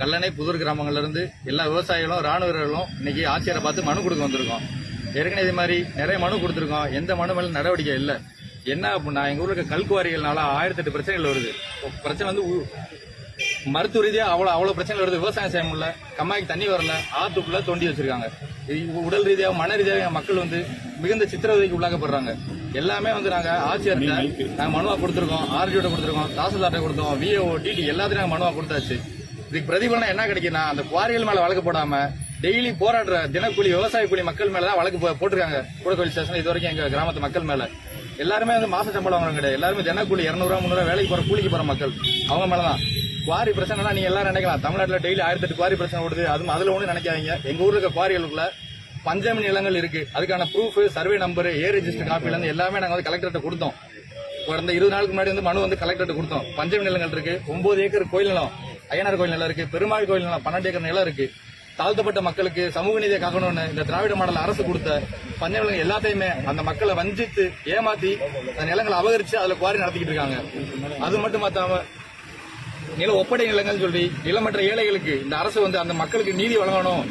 கல்லணை புதூர் கிராமங்கள்ல இருந்து எல்லா விவசாயிகளும் ராணுவ வீரர்களும் இன்னைக்கு ஆட்சியரை பார்த்து மனு கொடுக்க வந்திருக்கோம். ஏற்கனவே இது மாதிரி நிறைய மனு கொடுத்துருக்கோம். எந்த மனு மேல நடவடிக்கை இல்லை. என்ன அப்படின்னா எங்க ஊர்ல இருக்க கல்குவாரிகள்னால ஆயிரத்தி எட்டு பிரச்சனைகள் வருது. பிரச்சனை வந்து மருத்துவ ரீதியா அவ்வளவு அவ்வளவு பிரச்சனை வருது. விவசாயம் செய்ய முடியல. கம்மாய்க்கு தண்ணி வரல. ஆத்துக்குள்ள தோண்டி வச்சிருக்காங்க. உடல் ரீதியா மன ரீதியாக மக்கள் வந்து மிகுந்த சித்திரவதைக்கு உள்ளாக்கப்படுறாங்க. எல்லாமே வந்து நாங்க ஆட்சியர்கிட்ட நாங்க மனுவா கொடுத்துருக்கோம். ஆர்டிஓட கொடுத்துருக்கோம். தாசில்தார்ட்ட கொடுத்தோம். விஓ டிடி எல்லாத்தையும் நாங்க மனுவா கொடுத்தாச்சு. இதுக்கு பிரதிபலனம் என்ன கிடைக்குன்னா அந்த குவாரிகள் மேல வழக்கு போடாம டெய்லி போராடுற தினக்கூலி விவசாய கூலி மக்கள் மேல தான் வழக்கு போ- போட்டிருக்காங்க. கூடக்கோயில் ஸ்டேஷன் இது வரைக்கும் எங்க கிராமத்து மக்கள் மேல. எல்லாருமே வந்து மாச சம்பளம் வாங்குறவங்க கிடையாது. எல்லாருமே தினக்கூலி இரநூறுவா முந்நூறுவா வேலைக்கு போற கூலிக்கு போற மக்கள். அவங்க மேலதான். குவாரி பிரச்சனைனா நீங்க எல்லாரும் நினைக்கலாம். தமிழ்நாட்டில் டெய்லி ஆயிரத்தி எட்டு குவாரி பிரச்சனை ஓடுது. அதுவும் அதுல ஒன்றும் நினைக்காதீங்க. எங்க ஊர்ல இருக்க குவாரிகளுக்குள்ள பஞ்சமி நிலங்கள் இருக்கு. அதுக்கான proof survey number A register காப்பில இருந்து எல்லாமே நாங்க வந்து கலெக்டர்கிட்ட கொடுத்தோம். கடந்த இருபது நாளுக்கு முன்னாடி வந்து மனு வந்து கலெக்டர்கிட்ட கொடுத்தோம். பஞ்சமி நிலங்கள் இருக்கு. ஒன்பது ஏக்கர் கோயில் நிலம். ஐயனார் கோயில் நிலம் இருக்கு பெருமாள் கோயில் நிலம் பன்னெண்டு ஏக்கர் நிலம் இருக்கு. தாழ்த்தப்பட்ட மக்களுக்கு சமூக நீதியை காக்கணும்னு இந்த திராவிட மாடல் அரசு கொடுத்த பண்ணை விலங்கு எல்லாத்தையுமே அந்த மக்களை வஞ்சித்து ஏமாத்தி அந்த நிலங்களை அபகரிச்சு அதுல குவாரி நடத்திக்கிட்டு இருக்காங்க. அது மட்டும் மாத்தாம நில ஒப்படை நிலங்கள் சொல்லி நிலமற்ற ஏழைகளுக்கு இந்த அரசு வந்து அந்த மக்களுக்கு நீதி வழங்கணும்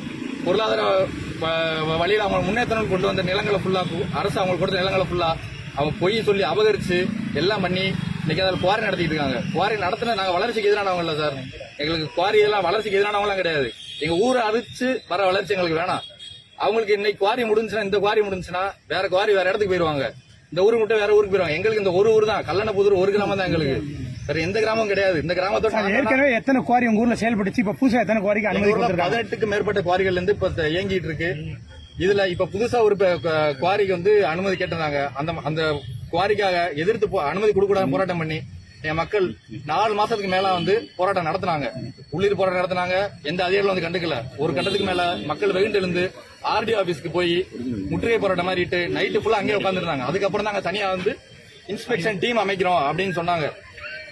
பொருளாதார வ- அவங்க முன்னேற்றம் கொண்டு வந்த நிலங்களை ஃபுல்லா அரசு அவங்களுக்கு கொடுத்த நிலங்களை ஃபுல்லா அவங்க பொய் சொல்லி அபகரிச்சு எல்லாம் பண்ணி இன்னைக்கு அதில் குவாரி நடத்திட்டு இருக்காங்க. குவாரி நடத்தின நாங்க வளர்ச்சிக்கு எதிரானவங்க இல்ல சார். எங்களுக்கு குவாரி எல்லாம் வளர்ச்சிக்கு எதிரானவங்களாம் கிடையாது. எங்க ஊரை அரிச்சு வர வளர்ச்சி எங்களுக்கு வேணாம். அவங்களுக்கு இன்னைக்கு குவாரி முடிஞ்சுன்னா இந்த குவாரி முடிஞ்சுன்னா வேற குவாரி வேற இடத்துக்கு போயிருவாங்க. இந்த ஊருக்கு மட்டும் வேற ஊருக்கு போயிருவாங்க. எங்களுக்கு இந்த ஒரு ஊர் தான் கல்லணப்புதூர் ஒரு கிராமம் தான் எங்களுக்கு. வேற எந்த கிராமம் கிடையாது. இந்த கிராமத்தோட ஏற்கனவே எத்தனை குவாரி உங்க ஊர்ல செயல்பட்டுச்சு? இப்ப புதுசா எத்தனை குவாரிக்கு அனுமதி பதினெட்டுக்கு மேற்பட்ட குவாரிகள் இருந்து இப்ப இயங்கிட்டு இருக்கு. இதுல இப்ப புதுசா ஒரு குவாரிக்கு வந்து அனுமதி கேட்டிருந்தாங்க. அந்த அந்த குவாரிக்காக எதிர்த்து போ- அனுமதி கொடுக்கூடாது போராட்டம் பண்ணி என் மக்கள் நாலு மாசத்துக்கு மேல வந்து போராட்டம் நடத்தினாங்க. உள்ளீர் போராட்டம் நடத்தினாங்க. எந்த அதிகாரிகளும் வந்து கண்டுக்கல. ஒரு கட்டத்துக்கு மேல மக்கள் வெகுண்டு எழுந்து ஆர்டி ஆபீஸ்க்கு போய் முற்றுகை போராட்டம் மாறிட்டு நைட்டு ஃபுல்லா அங்கேயே உட்காந்துருந்தாங்க அதுக்கப்புறம் நாங்க தனியா வந்து இன்ஸ்பெக்ஷன் டீம் அமைக்கிறோம் அப்படின்னு சொன்னாங்க.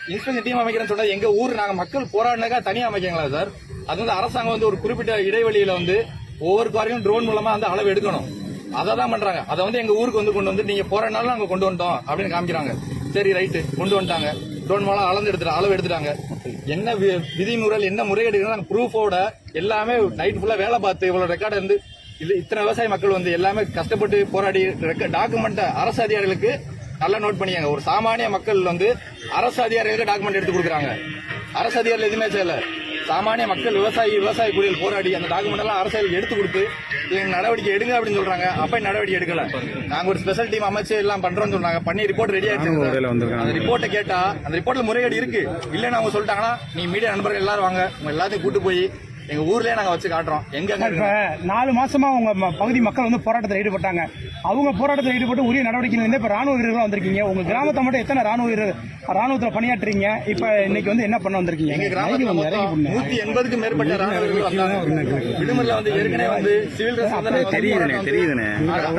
இன்ஸ்பெக்ஷன் டீம் அமைக்கிறேன்னு சொன்னா எங்க ஊர் நாங்க மக்கள் போராடினாக்கா தனியா அமைக்கங்களா சார் அது வந்து அரசாங்கம் வந்து ஒரு குறிப்பிட்ட இடைவெளியில வந்து ஒவ்வொரு குவாரியும் ட்ரோன் மூலமா அந்த அளவு எடுக்கணும். அதை தான் பண்றாங்க. அதை வந்து எங்க ஊருக்கு வந்து கொண்டு வந்து நீங்க போறனால நாங்க கொண்டு வந்துட்டோம் அப்படின்னு காமிக்கிறாங்க. சரி ரைட்டு. கொண்டு வந்துட்டாங்க. ட்ரோன் மூலம் அளந்து எடுத்துட்டு அளவு எடுத்துட்டாங்க. என்ன வி- விதிமுறைகள் என்ன முறைகேடுகள் ப்ரூஃபோட எல்லாமே நைட் ஃபுல்லா வேலை பார்த்து இவ்வளவு ரெக்கார்டு இருந்து இது இத்தனை விவசாய மக்கள் வந்து எல்லாமே கஷ்டப்பட்டு போராடி டாக்குமெண்ட்டை அரசு அதிகாரிகளுக்கு நல்லா நோட் பண்ணியாங்க. ஒரு சாமானிய மக்கள் வந்து அரசு அதிகாரிகளுக்கு டாக்குமெண்ட் எடுத்து கொடுக்குறாங்க. அரசு அதிகாரிகள் எதுவுமே செய்யலை. சாமானிய மக்கள் விவசாயி விவசாய கூலிகள் போராடி அந்த டாக்குமெண்ட் எல்லாம் அரசாங்கம் எடுத்து கொடுத்து இதுக்கு நடவடிக்கை எடுங்க அப்படின்னு சொல்றாங்க. அப்ப நடவடிக்கை எடுக்கல. நாங்க ஒரு ஸ்பெஷல் டீம் அமைச்சு எல்லாம் பண்றோம்னு சொன்னாங்க பண்ணி ரிப்போர்ட் ரெடி ஆயிடுச்சு. அந்த ரிப்போர்ட்டை கேட்டா அந்த ரிப்போர்ட்ல முறைகேடு இருக்கு. இல்லன்னு அவங்க சொல்லிட்டாங்கன்னா நீ மீடியா நண்பர்கள் எல்லாரும் வாங்க. உங்க எல்லாத்தையும் கூட்டு போய் எங்க ஊர்லயே நாங்க வச்சு காட்டுறோம். எங்க இப்ப நாலு மாசமா உங்க ம- பகுதி மக்கள் வந்து போராட்டத்தில் ஈடுபட்டாங்க. அவங்க போராட்டத்தில் ஈடுபட்டு உரிய நடவடிக்கை வந்து இப்ப ராணுவ வீரர்கள் வந்திருக்கீங்க. உங்க கிராமத்தை மட்டும் எத்தனை ராணுவ வீரர் ராணுவத்துல பணியாற்றுறீங்க? இப்ப இன்னைக்கு வந்து என்ன பண்ண வந்திருக்கீங்க? எங்க கிராமத்துல வாங்க, இறங்கி மொத்தம். நூத்தி எண்பதுக்கு மேற்பட்ட ராணுவர்கள் வந்தாங்க. விடுமுறையில வந்து ஏற்கனவே வந்து சிவில் ட்ரெஸ் வந்து நாங்க வந்து தெரியுதுண்ணே, போராட்டம் வந்து தெரியுதுண்ணே.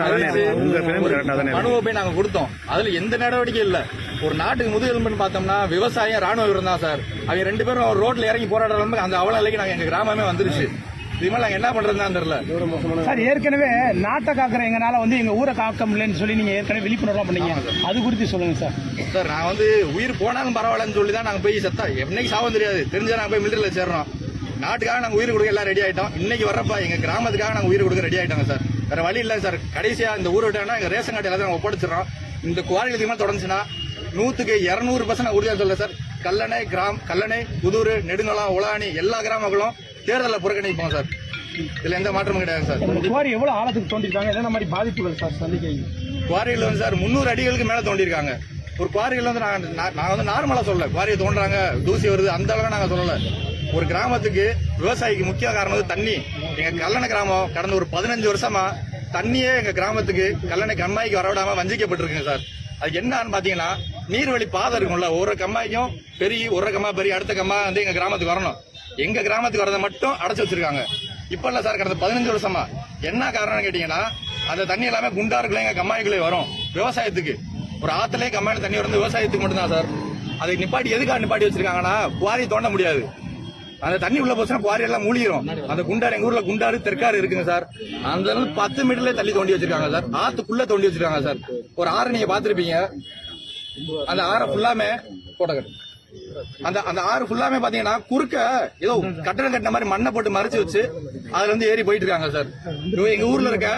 அறிவிச்சு உங்க பேரும் கரெக்டா தானே மனுவை போய் நாங்க கொடுத்தோம். அதுல எந்த நடவடிக்கை இல்ல. ஒரு நாட்டுக்கு முதுகெலும்புன்னு பார்த்தோம்னா விவசாயம் ராணுவ வீரர் தான் சார். அவங்க ரெண்டு பேரும் ரோட்ல இறங்கி போராடுற அளவுக்கு அந்த அவல நிலைக்கு நாங்க எங்க கிராமமே வந்துருச்சு. இது மாதிரி நாங்க என்ன பண்றதுன்னு தெரியல. சார் ஏற்கனவே நாட்டை காக்கிற எங்கனால வந்து எங்க ஊரை காக்க முடியலன்னு சொல்லி நீங்க ஏற்கனவே விழிப்புணர்வு பண்ணீங்க. அது குறித்து சொல்லுங்க சார். சார் நான் வந்து உயிர் போனாலும் பரவாயில்லன்னு சொல்லி தான் நாங்க போய் செத்தா என்னைக்கு சாவும் தெரியாது. தெரிஞ்சா நாங்க போய் மிலிட்டரியில சேர்றோம். நாட்டுக்காக நாங்க உயிர் கொடுக்க எல்லாம் ரெடி ஆயிட்டோம். இன்னைக்கு வர்றப்ப எங்க கிராமத்துக்காக நாங்க உயிர் கொடுக்க ரெடி ஆயிட்டாங்க சார். வேற வழி இல்ல சார். கடைசியா இந்த ஊரை விட்டாங்கன்னா எங்க ரேஷன் கார்டு எல்லாத்தையும் நாங்க ஒப்படைச்சிடறோம். இந்த குவாரிகளுக்கு மேல தொடர்ந்துச்சுன்னா நூத்துக்கு இருநூறு பர்சன்ட் உறுதியா சொல்ல சார். கல்லணை கிராம் கல்லணை புதூர் நெடுங்கலம் உலானி எல்லா கிராமங்களும் தேர்தலில் புறக்கணிப்போம் சார். இதுல எந்த மாற்றமும் கிடையாது சார். குவாரி எவ்வளவு ஆழத்துக்கு தோண்டிருக்காங்க? என்ன மாதிரி பாதிப்புகள் சார் சந்திக்கிறீங்க? குவாரிகள் வந்து சார் முந்நூறு அடிகளுக்கு மேல தோண்டிருக்காங்க. ஒரு குவாரிகள் வந்து நாங்க நா- நான் வந்து நார்மலா சொல்லல. குவாரியை தோன்றாங்க தூசி வருது அந்த அளவுக்கு நாங்க சொல்லல. ஒரு கிராமத்துக்கு விவசாயிக்கு முக்கிய காரணம் வந்து தண்ணி. எங்க கல்லணை கிராமம் கடந்த ஒரு பதினஞ்சு வருஷமா தண்ணியே எங்க கிராமத்துக்கு கல்லணை கம்மாய்க்கு வரவிடாம வஞ்சிக்கப்பட்டிருக்குங்க சார். அது என்னன்னு பாத்தீங்கன்னா நீர்வழி பாதை இருக்கும்ல ஒரு கம்மாய்க்கும் பெரிய ஒரு கம்மா பெரிய அடுத்த கம்மா வந்து எங்கள் கிராமத்துக்கு வரணும். எங்கள் கிராமத்துக்கு வரதை மட்டும் அடைச்சி வச்சிருக்காங்க. இப்போ இல்லை சார் கடந்த பதினஞ்சு வருஷமா. என்ன காரணம்னு கேட்டிங்கன்னா அந்த தண்ணி எல்லாமே குண்டாருக்குள்ள எங்கள் கம்மாய்க்குள்ளே வரும் விவசாயத்துக்கு. ஒரு ஆற்றுலேயே கம்மாயில் தண்ணி வந்து விவசாயத்துக்கு மட்டும்தான் சார். அதை நிப்பாட்டி எதுக்காக நிப்பாட்டி வச்சிருக்காங்கன்னா குவாரி தோண்ட முடியாது. அந்த தண்ணி உள்ள போச்சுன்னா குவாரி எல்லாம் மூழ்கிடும் அந்த குண்டார் எங்க ஊர்ல குண்டாறு தெற்காறு இருக்குங்க சார். அந்த அளவு பத்து மீட்டர்ல தள்ளி தோண்டி வச்சிருக்காங்க சார். ஆத்துக்குள்ள தோண்டி வச்சிருக்காங்க சார். ஒரு ஆறு நீங்க பாத்திருப்பீங்க அந்த ஆறை ஃபுல்லாமே போட்டகட்டு அந்த அந்த ஆறு ஃபுல்லாமே பாத்தீங்கன்னா குறுக்க ஏதோ கட்டணம் கட்டின மாதிரி மண்ணை போட்டு மறைச்சு வச்சு அதுல இருந்து ஏறி போயிட்டு இருக்காங்க சார். இவங்க எங்க ஊர்ல இருக்க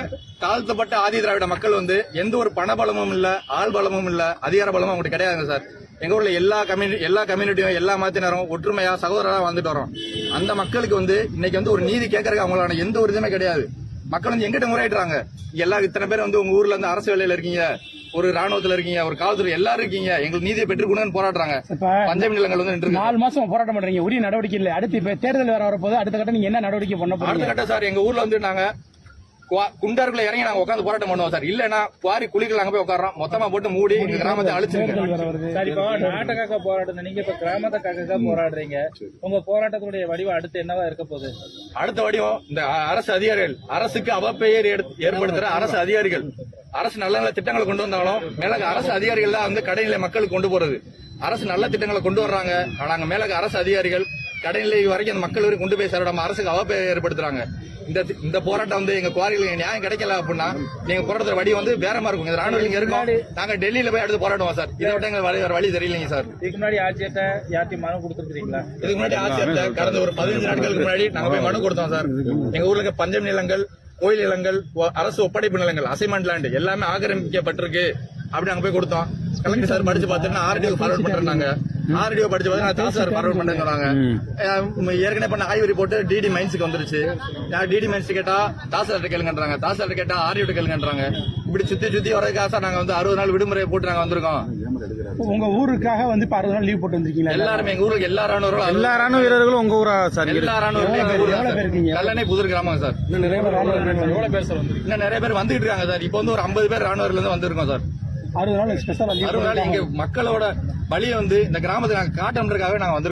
தாழ்த்தப்பட்ட ஆதி திராவிட மக்கள் வந்து எந்த ஒரு பண பலமும் இல்ல ஆள் பலமும் இல்ல அதிகார பலமும் அவங்களுக்கு கிடையாதுங்க சார். எங்க ஊர்ல எல்லா கம்யூனி எல்லா கம்யூனிட்டியும் எல்லா மாத்தினரும் ஒற்றுமையா சகோதரரா வந்துட்டு வரோம் அந்த மக்களுக்கு வந்து இன்னைக்கு வந்து ஒரு நீதி கேட்கறதுக்கு அவங்களான எந்த ஒரு இதுவுமே கிடையாது. மக்கள் வந்து எங்கிட்ட முறையிடுறாங்க. எல்லா இத்தனை பேர் வந்து உங்க ஊர்ல இருந்து அரசு வேலையில இருக்கீங்க. ஒரு ராணுவத்துல இருக்கீங்க ஒரு காவல்துறை எல்லாரும் இருக்கீங்க எங்களுக்கு நீதியை பெற்றுக்கணும்னு போராடுறாங்க. பஞ்சமி நிலங்கள் வந்து நின்று நாலு மாசம் போராட்டம் பண்றீங்க. உரிய நடவடிக்கை இல்லை. அடுத்து இப்ப தேர்தல் வேற வரப்போது அடுத்த கட்டம் நீங்க என்ன நடவடிக்கை பண்ண அடுத்த போறீங்க கட்ட சார் எங்க ஊர்ல வந்து நாங்க குவா- குண்டாருக்குள்ள இறங்கி நாங்க உட்காந்து போராட்டம் பண்ணுவோம் சார். இல்லன்னா குவாரி குழிகள் அங்க போய் உட்காரோம் மொத்தமா போட்டு மூடி எங்க கிராமத்தை வருது. சரி இப்போ நாட்டுக்காக போராட்டம் நீங்க இப்ப கிராமத்துக்காக போராடுறீங்க. உங்க போராட்டத்துடைய வடிவம் அடுத்து என்னவா இருக்க போகுது? அடுத்த வடிவம் இந்த அரசு அதிகாரிகள் அரசுக்கு அவப்பெயர் எடுத்து- ஏற்படுத்துற அரசு அதிகாரிகள். அரசு நல்ல நல்ல திட்டங்களை கொண்டு வந்தாலும் மேலக அரசு அதிகாரிகள் தான் வந்து கடைநிலை மக்களுக்கு கொண்டு போறது. அரசு நல்ல திட்டங்களை கொண்டு வர்றாங்க. ஆனா அங்க மேலக அரசு அதிகாரிகள் கடைநிலை வரைக்கும் அந்த மக்கள் வரைக்கும் கொண்டு போய் சேராம அரசுக்கு அவப்பெயர் ஏற்படுத்துறாங்க. இந்த இந்த போராட்டம் வந்து எங்க குவாரிகளுக்கு நியாயம் கிடைக்கல அப்படின்னா நீங்க போராட்டத்துல வழி வந்து வேற மாதிரி இருக்கும். இந்த ராணுவ இங்க இருக்கோம். நாங்க டெல்லியில போய் அடுத்து போராடுவோம் சார். இதை விட எங்க வழி வேற வழி தெரியலைங்க சார். இதுக்கு முன்னாடி ஆட்சியர்கிட்ட யார்ட்டையும் மனு கொடுத்துருக்கீங்களா இதுக்கு முன்னாடி ஆட்சியர்கிட்ட கடந்த ஒரு பதினஞ்சு நாட்களுக்கு முன்னாடி நாங்க போய் மனு கொடுத்தோம் சார். எங்க ஊர்ல இருக்க பஞ்சம் நிலங்கள் கோயில் நிலங்கள் அரசு ஒப்படைப்பு நிலங்கள் அசைன்மெண்ட் லேண்ட் எல்லாமே ஆக்கிரமிக்கப்பட்டிருக்கு. அப்படி நாங்க போய் கொடுத்தோம். கலெக்டர் சார் படிச்சு பார்த்துட்டு ஆர்டிஓ ஃபார்வர்ட் பண்றாங்க ஆர்டிஓ படிச்சு பார்த்து தாசார் ஃபார்வர்ட் அஹ் ஏற்கனவே பண்ண ஆய்வு ரிப்போர்ட் டிடி மைன்ஸுக்கு வந்துருச்சு. டிடி மைன்ஸ் கேட்டா தாசார்ட்ட கேளுங்கன்றாங்க. தாசார்ட்ட கேட்டா ஆர்டிஓ கேளுங்கன்றாங்க. இப்படி சுத்தி சுத்தி வரதுக்காக நாங்க வந்து அறுபது நாள் விடுமுறை போட்டு நாங்க வந்திருக்கோம். உங்க ஊருக்காக வந்து இப்ப அறுபது நாள் லீவ் போட்டு வந்திருக்கீங்களா? எல்லாருமே எங்க ஊருக்கு எல்லா ராணுவர்களும் எல்லா ராணுவ வீரர்களும் உங்க ஊரா சார் எல்லா ராணுவர்களும் எங்க ஊர்ல எவ்வளவு பேர் இருக்கீங்க? கல்லணை புதூர் கிராமம் சார். இன்னும் நிறைய பேர் எவ்வளவு பேர் சார் வந்து இன்னும் நிறைய பேர் வந்துகிட்டு இருக்காங்க சார். இப்போ வந்து ஒரு ஐம்பது பேர் ராணுவர்ல இருந்து வந்திருக்கோம் சார். அறுபது நாள் ஸ்பெஷலா அறுபது நாள் இங்க மக்களோட வழியை வந்து இந்த கிராமத்துக்கு நாங்க காட்டணுன்றதுக்காக நாங்க வந்திருக்கோம்.